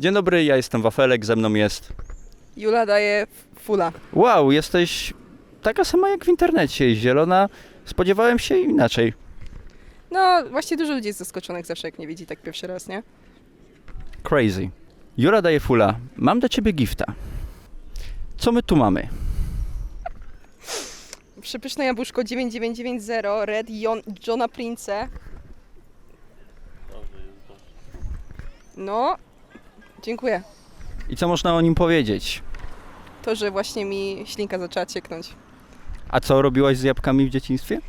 Dzień dobry, ja jestem Wafelek, ze mną jest... Jula daje fula. Wow, jesteś taka sama jak w internecie, zielona. Spodziewałem się inaczej. No, właśnie dużo ludzi jest zaskoczonych zawsze, jak nie widzi tak pierwszy raz, nie? Crazy. Jura daje fula. Mam dla ciebie gifta. Co my tu mamy? Przepyszne jabłuszko 9990 Red Jon, Johna Prince. No, dziękuję. I co można o nim powiedzieć? To, że właśnie mi ślinka zaczęła cieknąć. A co robiłaś z jabłkami w dzieciństwie?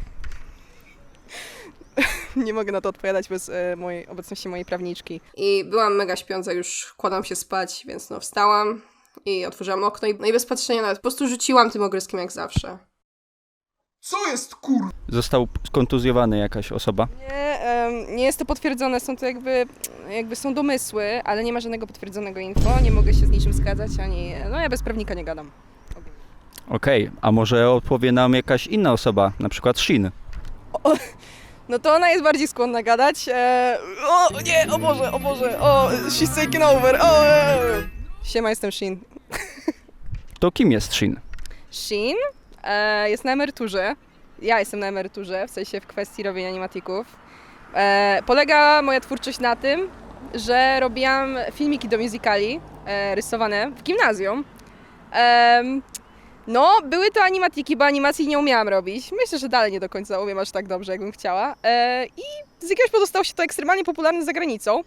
Nie mogę na to odpowiadać bez e, mojej obecności mojej prawniczki. I byłam mega śpiąca, już kładłam się spać, więc no wstałam i otworzyłam okno i, no i bez patrzenia nawet po prostu rzuciłam tym ogryskiem jak zawsze. Co jest kur... Został skontuzjowany jakaś osoba. Nie, em, nie jest to potwierdzone, są to jakby, jakby są domysły, ale nie ma żadnego potwierdzonego info, nie mogę się z niczym zgadzać, ani, no ja bez prawnika nie gadam. Okej, a może odpowie nam jakaś inna osoba, na przykład Shin. No to ona jest bardziej skłonna gadać. E, o nie, o Boże, o Boże, o, she's taken over, o. E. Siema, jestem Shin. To kim jest Shin? Shin e, jest na emeryturze. Ja jestem na emeryturze, w sensie w kwestii robienia animatików. E, polega moja twórczość na tym, że robiłam filmiki do musicali e, rysowane w gimnazjum. No, były to animatiki, bo animacji nie umiałam robić. Myślę, że dalej nie do końca umiem aż tak dobrze, jakbym chciała. E, I z jakiegoś powodu stało się to ekstremalnie popularne za granicą.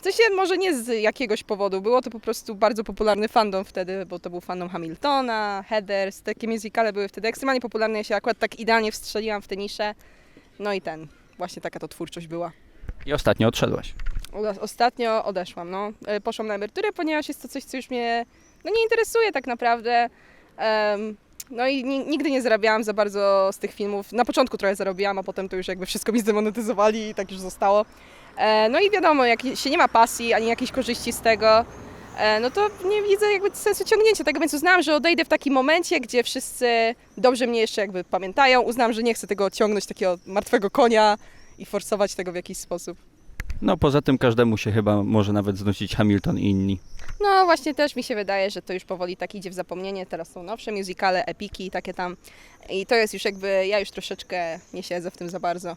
W sensie może nie z jakiegoś powodu, było to po prostu bardzo popularny fandom wtedy, bo to był fandom Hamiltona, Heathers, takie musicale były wtedy ekstremalnie popularne, ja się akurat tak idealnie wstrzeliłam w te nisze. No i ten, właśnie taka to twórczość była. I ostatnio odszedłaś. O- Ostatnio odeszłam, no. E, Poszłam na emeryturę, ponieważ jest to coś, co już mnie no, nie interesuje tak naprawdę. Em, no i ni- nigdy nie zarabiałam za bardzo z tych filmów. Na początku trochę zarobiłam, a potem to już jakby wszystko mi zdemonetyzowali i tak już zostało. E, No i wiadomo, jak się nie ma pasji ani jakiejś korzyści z tego, e, no to nie widzę jakby sensu ciągnięcia tego, więc uznałam, że odejdę w takim momencie, gdzie wszyscy dobrze mnie jeszcze jakby pamiętają. Uznałam, że nie chcę tego ciągnąć, takiego martwego konia i forsować tego w jakiś sposób. No poza tym każdemu się chyba może nawet znudzić Hamilton i inni. No właśnie też mi się wydaje, że to już powoli tak idzie w zapomnienie. Teraz są nowsze musicale, epiki i takie tam. I to jest już jakby, ja już troszeczkę nie siedzę w tym za bardzo.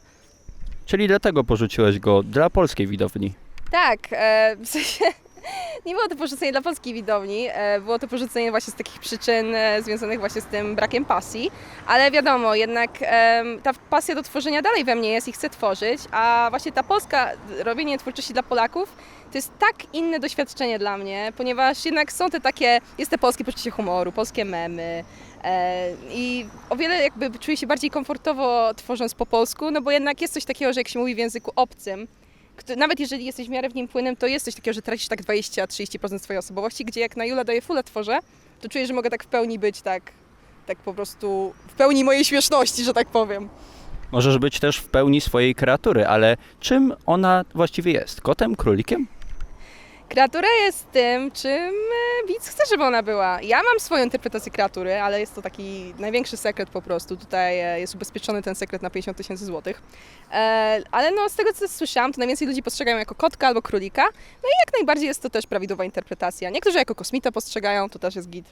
Czyli dlatego porzuciłeś go dla polskiej widowni. Tak, e, w sensie nie było to porzucenie dla polskiej widowni, e, było to porzucenie właśnie z takich przyczyn e, związanych właśnie z tym brakiem pasji, ale wiadomo, jednak em, ta pasja do tworzenia dalej we mnie jest i chcę tworzyć, a właśnie ta polska, robienie twórczości dla Polaków to jest tak inne doświadczenie dla mnie, ponieważ jednak są te takie, jest te polskie poczucie humoru, polskie memy, E, I o wiele jakby czuję się bardziej komfortowo tworząc po polsku, no bo jednak jest coś takiego, że jak się mówi w języku obcym, nawet jeżeli jesteś w miarę w nim płynnym, to jest coś takiego, że tracisz tak 20-30% swojej osobowości, gdzie jak na Jula daje fulę tworzę, to czuję, że mogę tak w pełni być tak, tak po prostu w pełni mojej śmieszności, że tak powiem. Możesz być też w pełni swojej kreatury, ale czym ona właściwie jest? Kotem, królikiem? Kreatura jest tym, czym e, widz chce, żeby ona była. Ja mam swoją interpretację kreatury, ale jest to taki największy sekret po prostu. Tutaj e, jest ubezpieczony ten sekret na 50 tysięcy złotych. E, Ale no, z tego co słyszałam, to najwięcej ludzi postrzegają jako kotka albo królika. No i jak najbardziej jest to też prawidłowa interpretacja. Niektórzy jako kosmita postrzegają, to też jest git.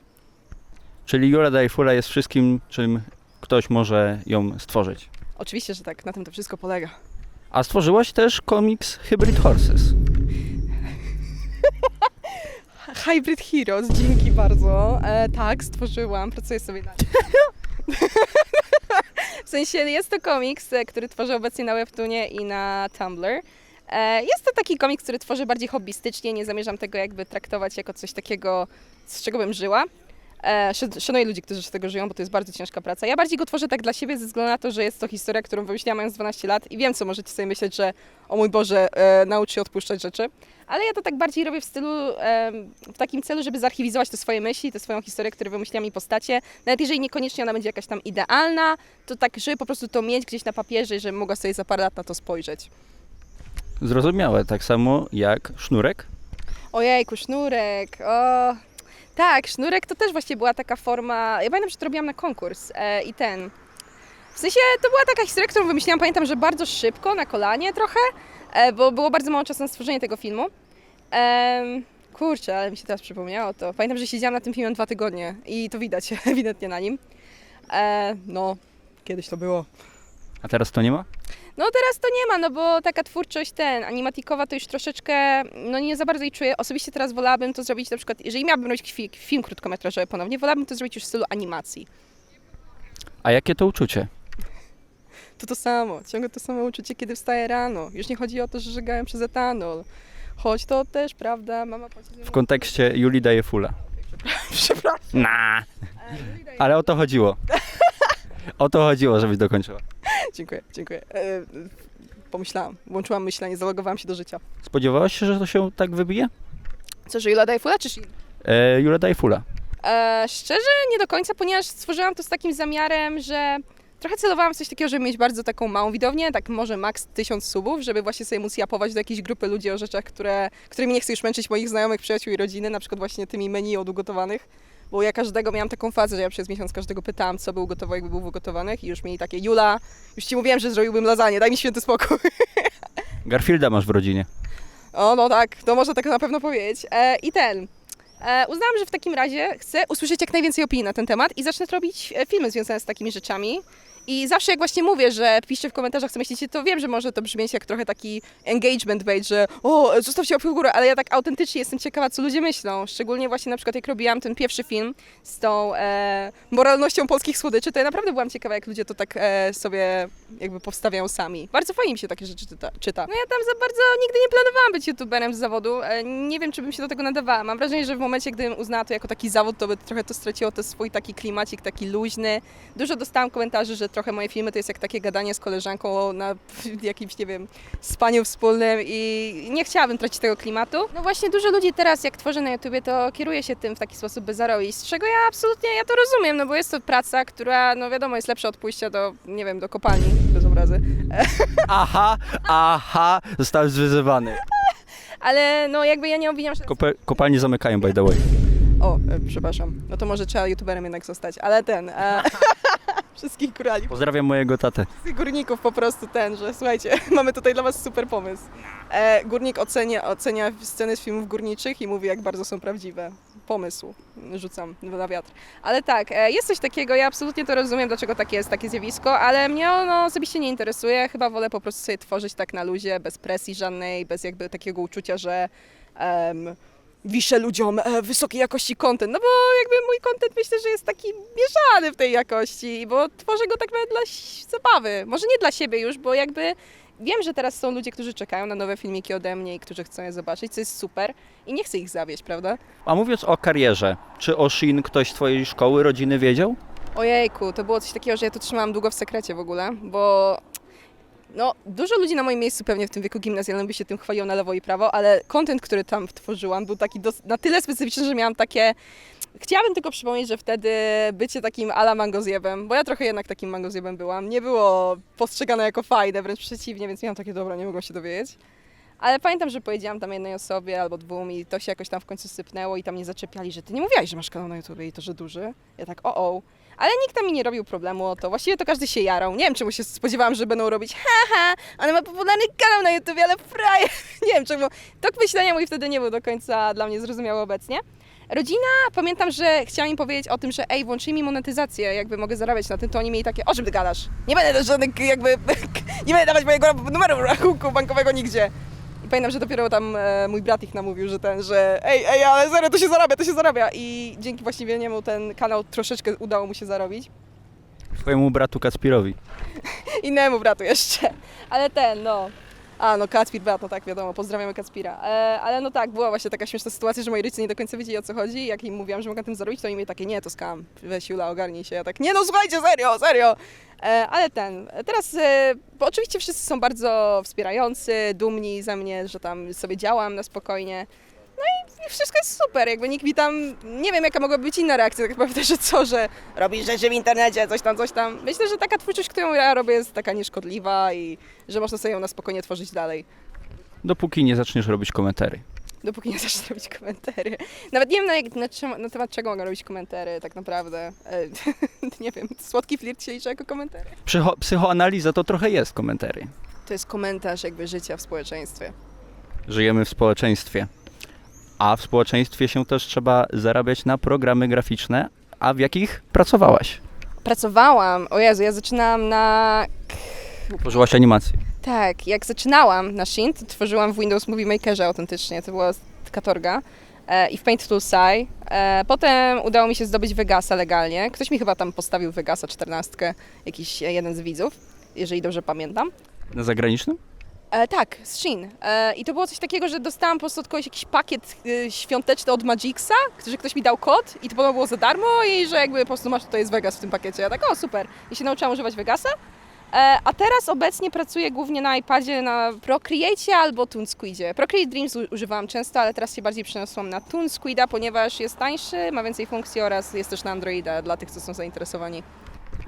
Czyli Jura Dajfula jest wszystkim, czym ktoś może ją stworzyć. Oczywiście, że tak, na tym to wszystko polega. A stworzyłaś też komiks Hybrid Horses. Hybrid Heroes, dzięki bardzo. E, tak, stworzyłam, pracuję sobie na W sensie jest to komiks, e, który tworzę obecnie na Webtoonie i na Tumblr. E, jest to taki komiks, który tworzę bardziej hobbystycznie, nie zamierzam tego jakby traktować jako coś takiego, z czego bym żyła. E, szan- szanuję ludzi, którzy z tego żyją, bo to jest bardzo ciężka praca. Ja bardziej go tworzę tak dla siebie, ze względu na to, że jest to historia, którą wymyśliłam mając 12 lat i wiem, co możecie sobie myśleć, że o mój Boże, e, naucz się odpuszczać rzeczy. Ale ja to tak bardziej robię w stylu, em, w takim celu, żeby zarchiwizować te swoje myśli, tę swoją historię, które wymyśliłam i postacie. Nawet jeżeli niekoniecznie ona będzie jakaś tam idealna, to tak, żeby po prostu to mieć gdzieś na papierze i żebym mogła sobie za parę lat na to spojrzeć. Zrozumiałe, tak samo jak sznurek. Ojejku, sznurek, o... Tak, sznurek to też właśnie była taka forma, ja pamiętam, że to robiłam na konkurs e, i ten... W sensie to była taka historia, którą wymyśliłam, pamiętam, że bardzo szybko, na kolanie trochę, e, bo było bardzo mało czasu na stworzenie tego filmu. Em, kurczę, ale mi się teraz przypomniało to. Pamiętam, że siedziałam nad tym filmem dwa tygodnie i to widać ewidentnie na nim. E, no, kiedyś to było. A teraz to nie ma? No teraz to nie ma, no bo taka twórczość ten, animatikowa to już troszeczkę, no nie za bardzo jej czuję. Osobiście teraz wolałabym to zrobić na przykład, jeżeli miałabym robić fi- film krótkometrażowy ponownie, wolałabym to zrobić już w stylu animacji. A jakie to uczucie? To to samo, ciągle to samo uczucie, kiedy wstaję rano. Już nie chodzi o to, że żegałem przez etanol. Choć to też, prawda, mama płaci W kontekście Julii daje fula. Przepraszam. Na. Ale o to chodziło. O to chodziło, żebyś dokończyła. Dziękuję, dziękuję. E, pomyślałam, włączyłam myślenie, zalogowałam się do życia. Spodziewałaś się, że to się tak wybije? Co, że Jula daje fula, czy Shin? E, Julia daje fula. E, szczerze nie do końca, ponieważ stworzyłam to z takim zamiarem, że trochę celowałam w coś takiego, żeby mieć bardzo taką małą widownię, tak może maks tysiąc subów, żeby właśnie sobie móc japować do jakiejś grupy ludzi o rzeczach, które, którymi nie chcę już męczyć moich znajomych, przyjaciół i rodziny, na przykład właśnie tymi menu od ugotowanych. Bo ja każdego miałam taką fazę, że ja przez miesiąc każdego pytałam, co był gotowy, jakby był ugotowanych i już mieli takie, Jula, już ci mówiłem, że zrobiłbym lasagne, daj mi święty spokój. Garfielda masz w rodzinie. O, no tak, to można tak na pewno powiedzieć. E, I ten. E, uznałam, że w takim razie chcę usłyszeć jak najwięcej opinii na ten temat i zacznę robić e, filmy związane z takimi rzeczami. I zawsze jak właśnie mówię, że piszcie w komentarzach, co myślicie, to wiem, że może to brzmieć jak trochę taki engagement bait, że o, zostawcie łapkę w górę, ale ja tak autentycznie jestem ciekawa, co ludzie myślą. Szczególnie właśnie na przykład jak robiłam ten pierwszy film z tą e, moralnością polskich słodyczy, to ja naprawdę byłam ciekawa, jak ludzie to tak e, sobie jakby powstawiają sami. Bardzo fajnie mi się takie rzeczy czyta. czyta. No ja tam za bardzo nigdy nie planowałam być youtuberem z zawodu. E, nie wiem, czy bym się do tego nadawała. Mam wrażenie, że w momencie, gdybym uznała to jako taki zawód, to by trochę to straciło ten swój taki klimacik, taki luźny. Dużo dostałam komentarzy, że trochę moje filmy to jest jak takie gadanie z koleżanką na jakimś, nie wiem, spaniu wspólnym i nie chciałabym tracić tego klimatu. No właśnie dużo ludzi teraz, jak tworzę na YouTubie, to kieruje się tym w taki sposób bezaroist, z czego ja absolutnie, ja to rozumiem, no bo jest to praca, która, no wiadomo, jest lepsza od pójścia do, nie wiem, do kopalni, bez obrazy. Aha, aha, zostałeś wyzywany. Ale no jakby ja nie obwiniam się... Kope- kopalnie zamykają, by the way. O, e, przepraszam, no to może trzeba YouTuberem jednak zostać, ale ten... E, wszystkich górali, Pozdrawiam mojego tatę. wszystkich górników po prostu ten, że słuchajcie, mamy tutaj dla was super pomysł. E, górnik ocenia, ocenia sceny z filmów górniczych i mówi, jak bardzo są prawdziwe. Pomysł rzucam na wiatr. Ale tak, e, jest coś takiego, ja absolutnie to rozumiem, dlaczego takie jest takie zjawisko, ale mnie ono osobiście nie interesuje. Chyba wolę po prostu sobie tworzyć tak na luzie, bez presji żadnej, bez jakby takiego uczucia, że em, wiszę ludziom e, wysokiej jakości content. No bo jakby mój content myślę, że jest taki mieszany w tej jakości, bo tworzę go tak nawet dla zabawy. Może nie dla siebie już, bo jakby wiem, że teraz są ludzie, którzy czekają na nowe filmiki ode mnie i którzy chcą je zobaczyć, co jest super i nie chcę ich zawieść, prawda? A mówiąc o karierze, czy o Shin ktoś z twojej szkoły, rodziny wiedział? Ojejku, to było coś takiego, że ja to trzymałam długo w sekrecie w ogóle, bo no, dużo ludzi na moim miejscu pewnie w tym wieku gimnazjalnym by się tym chwaliło na lewo i prawo, ale content, który tam tworzyłam był taki dos- na tyle specyficzny, że miałam takie... Chciałabym tylko przypomnieć, że wtedy bycie takim ala mangozjebem, bo ja trochę jednak takim mangozjebem byłam, nie było postrzegane jako fajne, wręcz przeciwnie, więc miałam takie, dobra, nie mogłam się dowiedzieć. Ale pamiętam, że powiedziałam tam jednej osobie albo dwóm i to się jakoś tam w końcu sypnęło i tam nie zaczepiali, że ty nie mówiłaś, że masz kanał na YouTubie i to, że duży. Ja tak, o o. Ale nikt tam mi nie robił problemu o to. Właściwie to każdy się jarał. Nie wiem, czemu się spodziewałam, że będą robić haha, ona ma popularny kanał na YouTubie, ale frajer. Nie wiem czemu. Tok myślenia mój wtedy nie był do końca dla mnie zrozumiały obecnie. Rodzina, pamiętam, że chciała mi powiedzieć o tym, że ej, włączyli mi monetyzację, jakby mogę zarabiać na tym, to oni mieli takie, o czym ty gadasz? Nie będę też żadnych jakby, nie będę dawać mojego numeru rachunku bankowego nigdzie. Pamiętam, że dopiero tam e, mój brat ich namówił, że ten, że ej, ej, ale serio, to się zarabia, to się zarabia. I dzięki właściwie niemu ten kanał troszeczkę udało mu się zarobić. Twojemu bratu Kacpirowi. Innemu bratu jeszcze. Ale ten, no. A, no Kacpir brat, no tak, wiadomo, pozdrawiamy Kacpira. E, ale no tak, była właśnie taka śmieszna sytuacja, że moi rodzice nie do końca wiedzieli o co chodzi. Jak im mówiłam, że mogę tym zarobić, to oni mieli takie, nie, to skam, weź Jula, ogarnij się. Ja tak, nie no, słuchajcie, serio, serio. E, ale ten, teraz, e, bo oczywiście wszyscy są bardzo wspierający, dumni ze mnie, że tam sobie działam na spokojnie. No i wszystko jest super, jakby nikt mi tam, nie wiem jaka mogła być inna reakcja, tak naprawdę, że co, że robisz rzeczy w internecie, coś tam, coś tam. Myślę, że taka twórczość, którą ja robię jest taka nieszkodliwa i że można sobie ją na spokojnie tworzyć dalej. Dopóki nie zaczniesz robić komentarzy. Dopóki nie zacznę robić komentary. Nawet nie wiem na, jak, na, czym- na temat czego mogę robić komentary tak naprawdę. E, nie wiem, słodki flirt się liczy jako komentary? Psycho- psychoanaliza to trochę jest komentarzy. To jest komentarz jakby życia w społeczeństwie. Żyjemy w społeczeństwie. A w społeczeństwie się też trzeba zarabiać na programy graficzne. A w jakich pracowałaś? Pracowałam, o Jezu, ja zaczynałam na... Tworzyłaś animację. Tak, jak zaczynałam na Shin, to tworzyłam w Windows Movie Makerze autentycznie, to była katorga. E, I w Paint Tool SAI. E, potem udało mi się zdobyć Vegasa legalnie. Ktoś mi chyba tam postawił Vegasa 14, jakiś e, jeden z widzów, jeżeli dobrze pamiętam. Na zagranicznym? E, tak, z. E, I to było coś takiego, że dostałam po prostu od kogoś jakiś pakiet e, świąteczny od Magixa, że ktoś mi dał kod i to było za darmo i że jakby po prostu masz, tutaj jest Vegas w tym pakiecie. Ja tak, o super. I się nauczyłam używać Vegasa. E, a teraz obecnie pracuję głównie na iPadzie na Procreate albo ToonSquidzie. Procreate Dreams używałam często, ale teraz się bardziej przeniosłam na ToonSquida, ponieważ jest tańszy, ma więcej funkcji oraz jest też na Androida dla tych, co są zainteresowani.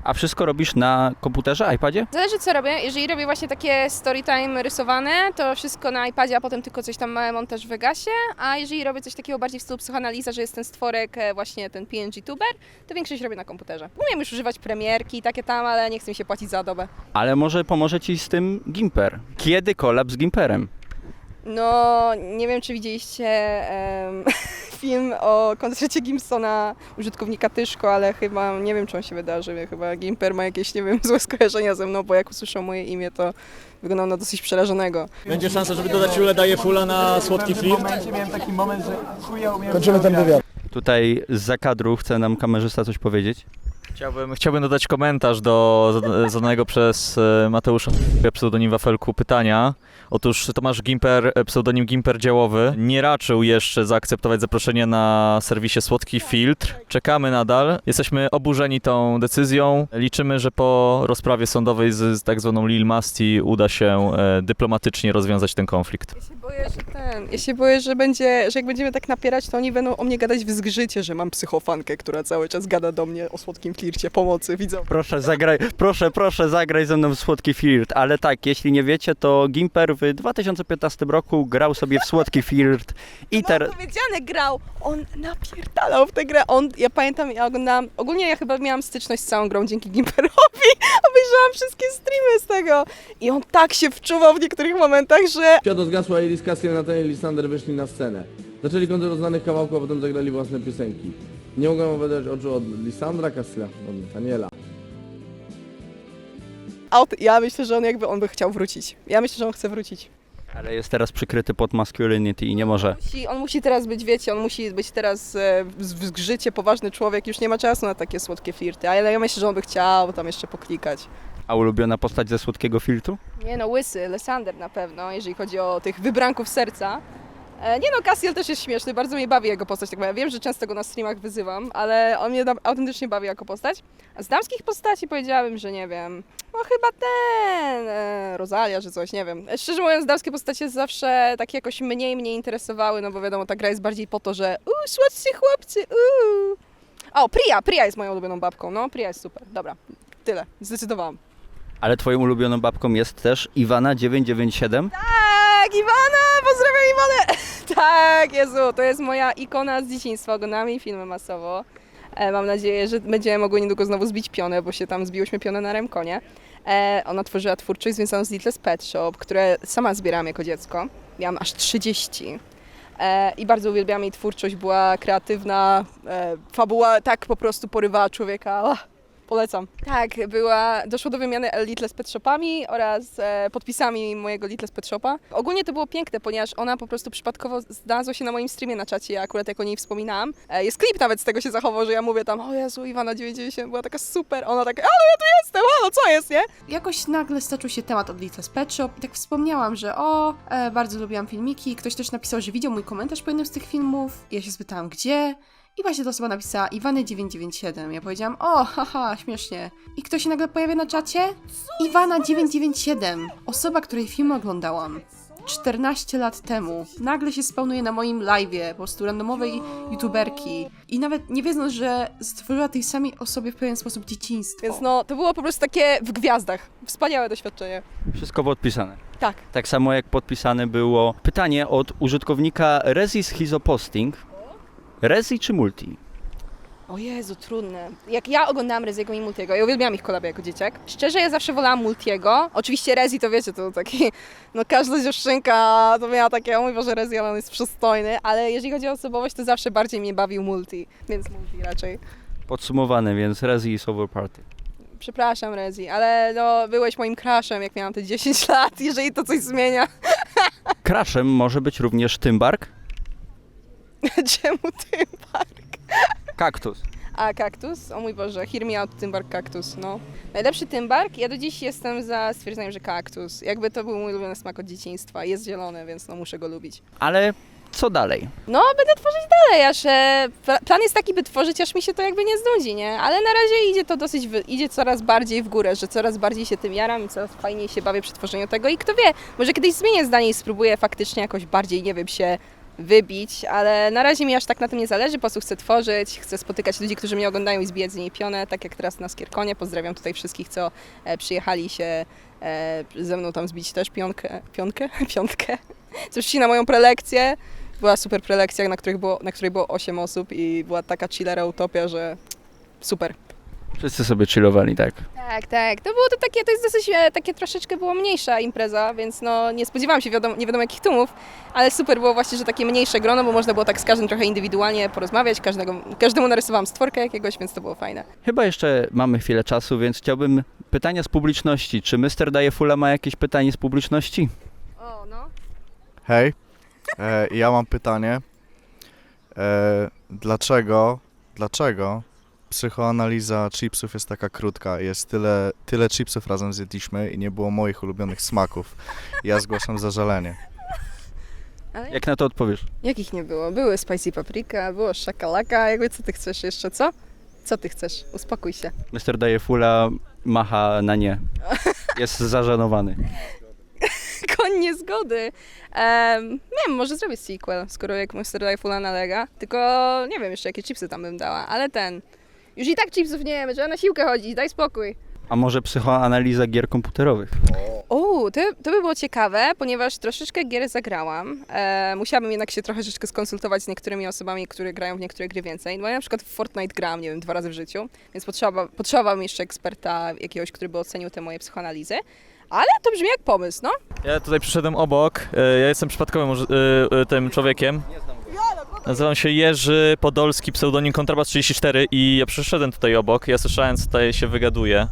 A wszystko robisz na komputerze, iPadzie? Zależy co robię. Jeżeli robię właśnie takie storytime rysowane, to wszystko na iPadzie, a potem tylko coś tam mały montaż w Vegasie. A jeżeli robię coś takiego bardziej w stylu psychoanaliza, że jest ten stworek, e, właśnie ten PNG tuber, to większość robię na komputerze. Umiem już używać premierki i takie tam, ale nie chcę mi się płacić za Adobe. Ale może pomoże ci z tym Gimper. Kiedy kolab z Gimperem? No, nie wiem czy widzieliście em, film o koncercie Gimsona, użytkownika Tyszko, ale chyba nie wiem czy on się wydarzy. Chyba Gimper ma jakieś, nie wiem, złe skojarzenia ze mną, bo jak usłyszał moje imię, to wyglądał na dosyć przerażonego. Będzie szansa, żeby dodać Ule daje fula na słodki flirt. Kończymy ten wywiad. Tutaj z kadru chce nam kamerzysta coś powiedzieć. Chciałbym, chciałbym dodać komentarz do zada- zadanego przez e, Mateusza pseudonim Wafelku pytania. Otóż Tomasz Gimper, e, pseudonim Gimper Działowy, nie raczył jeszcze zaakceptować zaproszenia na serwisie Słodki Filtr. Czekamy nadal. Jesteśmy oburzeni tą decyzją. Liczymy, że po rozprawie sądowej z, z tak zwaną Lil Masti uda się e, dyplomatycznie rozwiązać ten konflikt. Ja się boję, że ten. Ja się boję, że będzie, że jak będziemy tak napierać, to oni będą o mnie gadać w zgrzycie, że mam psychofankę, która cały czas gada do mnie o słodkim flircie, pomocy, widzą. Proszę, zagraj, proszę, proszę, zagraj ze mną w Słodki Flirt. Ale tak, jeśli nie wiecie, to Gimper w 2015 roku grał sobie w Słodki Flirt i teraz... Mam powiedziane, grał. On napierdalał w tę grę. On, ja pamiętam, ja oglądałam, ogólnie ja chyba miałam styczność z całą grą dzięki Gimperowi. Obejrzałam wszystkie streamy z tego. I on tak się wczuwał w niektórych momentach, że Światło zgasło, a Elis Cassiel i Nathaniel Lisander wyszli na scenę. Zaczęli koncert od znanych kawałków, a potem zagrali własne piosenki. Nie mogłem oddać oczu od Lisandra Cassiela, od Nathaniela. aut, ja myślę, że on jakby on by chciał wrócić. Ja myślę, że on chce wrócić. Ale jest teraz przykryty pod masculinity i nie może. Musi, on musi teraz być, wiecie, on musi być teraz e, w w zgrzycie, poważny człowiek, już nie ma czasu na takie słodkie flirty, ale ja myślę, że on by chciał tam jeszcze poklikać. A ulubiona postać ze Słodkiego Filtru? Nie no, Łysy, Lesander na pewno, jeżeli chodzi o tych wybranków serca. E, Nie no, Cassiel też jest śmieszny, bardzo mnie bawi jego postać, tak powiem. Wiem, że często go na streamach wyzywam, ale on mnie na- autentycznie bawi jako postać. A z damskich postaci powiedziałabym, że nie wiem, no chyba ten, e, Rosalia czy coś, nie wiem. E, Szczerze mówiąc, damskie postacie zawsze tak jakoś mniej mnie interesowały, no bo wiadomo, ta gra jest bardziej po to, że uuu, słodcy chłopcy, uuu. O, Priya, Priya jest moją ulubioną babką, no, Priya jest super, dobra, tyle, zdecydowałam. Ale twoją ulubioną babką jest też Iwana 997. Tak, Iwana! Pozdrawiam Iwanę! tak, Jezu, to jest moja ikona z dzieciństwa. Oglądamy jej filmy masowo. E, mam nadzieję, że będziemy mogły niedługo znowu zbić pionę, bo się tam zbiłyśmy pionę na Remkonie. E, ona tworzyła twórczość związaną z Little's Pet Shop, które sama zbierałam jako dziecko. Miałam aż 30. E, I bardzo uwielbiałam jej twórczość, była kreatywna, e, fabuła tak po prostu porywała człowieka. Polecam. Tak, była, doszło do wymiany Little z Pet Shopami oraz e, podpisami mojego Little z Pet Shopa. Ogólnie to było piękne, ponieważ ona po prostu przypadkowo znalazła się na moim streamie na czacie, ja akurat jak o niej wspominałam. E, jest klip nawet z tego się zachował, że ja mówię tam, o Jezu, Iwana 90 była taka super, ona taka, ale ja tu jestem, halo, co jest, nie? jakoś nagle stoczył się temat od Little's Pet Shop i tak wspomniałam, że o, e, bardzo lubiłam filmiki. Ktoś też napisał, że widział mój komentarz po jednym z tych filmów. Ja się spytałam, gdzie? I właśnie ta osoba napisała Iwany997. Ja powiedziałam, o, haha, śmiesznie. I kto się nagle pojawia na czacie? Iwana997. Osoba, której film oglądałam. 14 lat temu. Nagle się spełnuje na moim live'ie, po prostu randomowej youtuberki. I nawet nie wiedząc, że stworzyła tej samej osobie w pewien sposób dzieciństwo. Więc no, to było po prostu takie w gwiazdach. Wspaniałe doświadczenie. Wszystko podpisane. Tak. Tak samo jak podpisane było pytanie od użytkownika Rezi Schizoposting. Rezi czy Multi? O Jezu, trudne. Jak ja oglądałam Reziego i Multiego, ja uwielbiałam ich kolabę jako dzieciak. Szczerze, ja zawsze wolałam Multiego. Oczywiście Rezi to wiecie, to taki, no każda dziewczynka to miała takie, o mój Boże, Rezi, ale on jest przystojny, ale jeżeli chodzi o osobowość, to zawsze bardziej mnie bawił Multi, więc Multi raczej. Podsumowane, więc Rezi i Sober Party. Przepraszam, Rezi, ale no, byłeś moim crushem, jak miałam te 10 lat, jeżeli to coś zmienia. Crashem może być również Tymbark, Czemu ty? kaktus. A kaktus? O mój Boże, hear me out, Tymbark kaktus, no. Najlepszy Tymbark? Ja do dziś jestem za stwierdzeniem, że kaktus. Jakby to był mój ulubiony smak od dzieciństwa. Jest zielony, więc no muszę go lubić. Ale co dalej? No, będę tworzyć dalej, aż e, pla- plan jest taki, by tworzyć, aż mi się to jakby nie znudzi, nie? Ale na razie idzie to dosyć, wy- idzie coraz bardziej w górę, że coraz bardziej się tym jaram i coraz fajniej się bawię przy tworzeniu tego i kto wie, może kiedyś zmienię zdanie i spróbuję faktycznie jakoś bardziej, nie wiem, się wybić, ale na razie mi aż tak na tym nie zależy, po prostu chcę tworzyć, chcę spotykać ludzi, którzy mnie oglądają i zbijać z niej pionę, tak jak teraz na Skierkonie. Pozdrawiam tutaj wszystkich, co e, przyjechali się e, ze mną tam zbić też pionkę, pionkę, piątkę, co na moją prelekcję. Była super prelekcja, na, było, na której było 8 osób i była taka chillera utopia, że super. Wszyscy sobie chillowali, tak. Tak, tak. To było to takie, to jest dosyć e, takie troszeczkę była mniejsza impreza, więc no nie spodziewałam się wiadomo, nie wiadomo jakich tłumów, ale super było właśnie, że takie mniejsze grono, bo można było tak z każdym trochę indywidualnie porozmawiać, każdego, każdemu narysowałam stworkę jakiegoś, więc to było fajne. Chyba jeszcze mamy chwilę czasu, więc chciałbym pytania z publiczności. Czy Mr. Dajefula ma jakieś pytanie z publiczności? O, no. Hej, e, ja mam pytanie. E, dlaczego, dlaczego psychoanaliza chipsów jest taka krótka? Jest tyle, tyle chipsów razem zjedliśmy i nie było moich ulubionych smaków. Ja zgłaszam zażalenie. Ale Jak na to odpowiesz? jakich nie było? Były spicy paprika, było szakalaka, jakby co ty chcesz jeszcze, co? Co ty chcesz? Uspokój się. Mr. Dajefula macha na nie. Jest zażenowany. Koń niezgody. Um, nie wiem, może zrobić sequel, skoro jak Mr. Lifeula nalega. Tylko nie wiem jeszcze, jakie chipsy tam bym dała, ale ten... Już i tak chipsów nie jemy, trzeba na siłkę chodzić, daj spokój. A może psychoanaliza gier komputerowych? O, to, to by było ciekawe, ponieważ troszeczkę gier zagrałam. E, musiałabym jednak się trochę troszeczkę skonsultować z niektórymi osobami, które grają w niektóre gry więcej. No ja na przykład w Fortnite grałam, nie wiem, dwa razy w życiu, więc potrzeba, potrzebowałbym jeszcze eksperta jakiegoś, który by ocenił te moje psychoanalizy. Ale to brzmi jak pomysł, no. Ja tutaj przyszedłem obok, e, ja jestem przypadkowym e, e, tym człowiekiem. Nazywam się Jerzy Podolski, pseudonim Kontrabas 34 i ja przyszedłem tutaj obok, ja słyszałem co tutaj się wygaduje.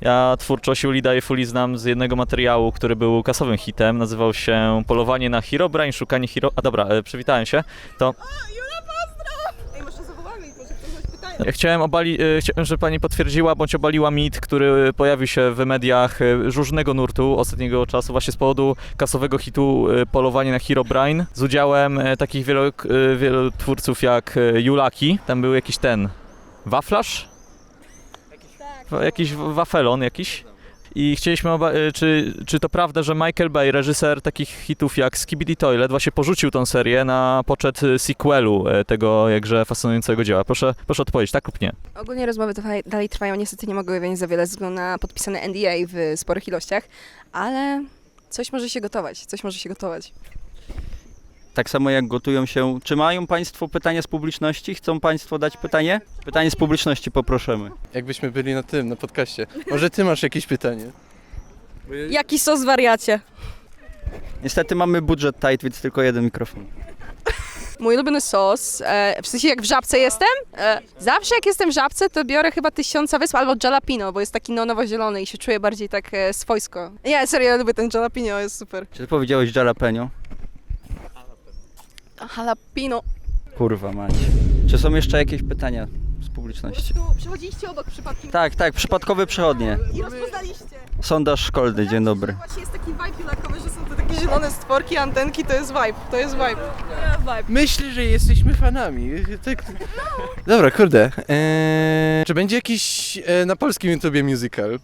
Ja twórczość Uli Daje Fuli znam z jednego materiału, który był kasowym hitem, nazywał się Polowanie na Herobrine, szukanie hero... A dobra, e, przywitałem się. To Ej, może zawołamy ich, może ktoś pytanie. Ja Chciałem, obali, e, chciałem, żeby pani potwierdziła bądź obaliła mit, który pojawił się w mediach e, różnego nurtu ostatniego czasu właśnie z powodu kasowego hitu e, Polowanie na Herobrine z udziałem takich wielu, wielu twórców jak Julaki. Tam był jakiś ten waflarz? Wa- Jakiś w- wafelon jakiś. I chcieliśmy, e, czy, czy to prawda, że Michael Bay, reżyser takich hitów jak Skibidi Toilet, właśnie porzucił tą serię na poczet e, sequelu e, tego jakże fascynującego dzieła? Proszę, proszę odpowiedzieć, tak lub nie? Ogólnie rozmowy dalej, trwają, niestety nie mogę ujawnić za wiele ze względu na podpisane NDA w sporych ilościach, ale coś może się gotować, coś może się gotować. Tak samo jak gotują się. Czy mają Państwo pytania z publiczności? Chcą Państwo dać pytanie? Pytanie z publiczności poprosimy. Jakbyśmy byli na tym, na podcaście. Może ty masz jakieś pytanie? Jaki sos wariacie? Niestety mamy budżet tight, więc tylko jeden mikrofon. Mój ulubiony sos, e, w sensie jak w żabce jestem, e, zawsze jak jestem w żabce, to biorę chyba tysiąca wysp albo jalapino, bo jest taki neonowo-zielony i się czuję bardziej tak e, swojsko. Nie, serio, ja lubię ten jalapino, jest super. Czy ty powiedziałeś jalapeno? Jalapino. Kurwa mać. Czy są jeszcze jakieś pytania z publiczności? Tu przechodziliście obok przypadkiem Tak, tak, przypadkowe przechodnie. i rozpoznaliście. Sondaż szkolny, dzień dobry. Właśnie jest taki vibe julakowy, że są te takie zielone stworki, antenki, to jest vibe, to jest vibe. vibe. Myślę, że jesteśmy fanami. Tak. Dobra, kurde. Eee, czy będzie jakiś e, na polskim YouTubie musical?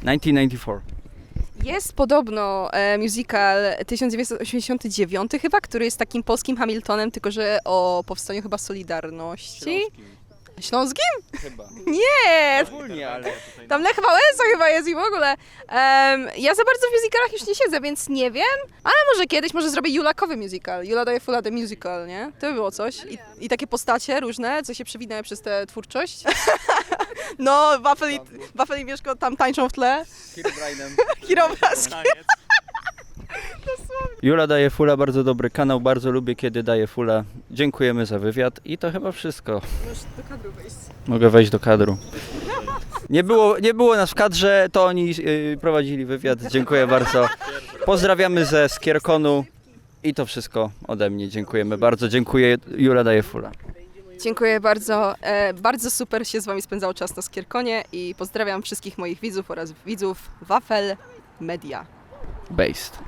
1994. Jest podobno e, musical 1989 chyba, który jest takim polskim Hamiltonem, tylko że o powstaniu chyba Solidarności. Śląskim? Chyba. Nie! Ogólnie, ale... Tam Lech Wałęsa chyba jest i w ogóle. Em, ja za bardzo w musicalach już nie siedzę, więc nie wiem, ale może kiedyś, może zrobię Julakowy musical. Jula daje Fulla the Musical, nie? To by było coś. I, I takie postacie różne, co się przewinęły przez tę twórczość. no, Wafel i, Wafel i Mieszko tam tańczą w tle. Kirobraz. Jula daje fula, bardzo dobry kanał, bardzo lubię kiedy daje fula. Dziękujemy za wywiad i to chyba wszystko. Możesz do kadru wejść. Mogę wejść do kadru. Nie było, nie było nas w kadrze, to oni yy, prowadzili wywiad. Dziękuję bardzo. Pozdrawiamy ze Skierkonu i to wszystko ode mnie. Dziękujemy bardzo. Dziękuję. Jula daje fula. Dziękuję bardzo. E, bardzo super się z Wami spędzał czas na Skierkonie i pozdrawiam wszystkich moich widzów oraz widzów Wafel Media. Based.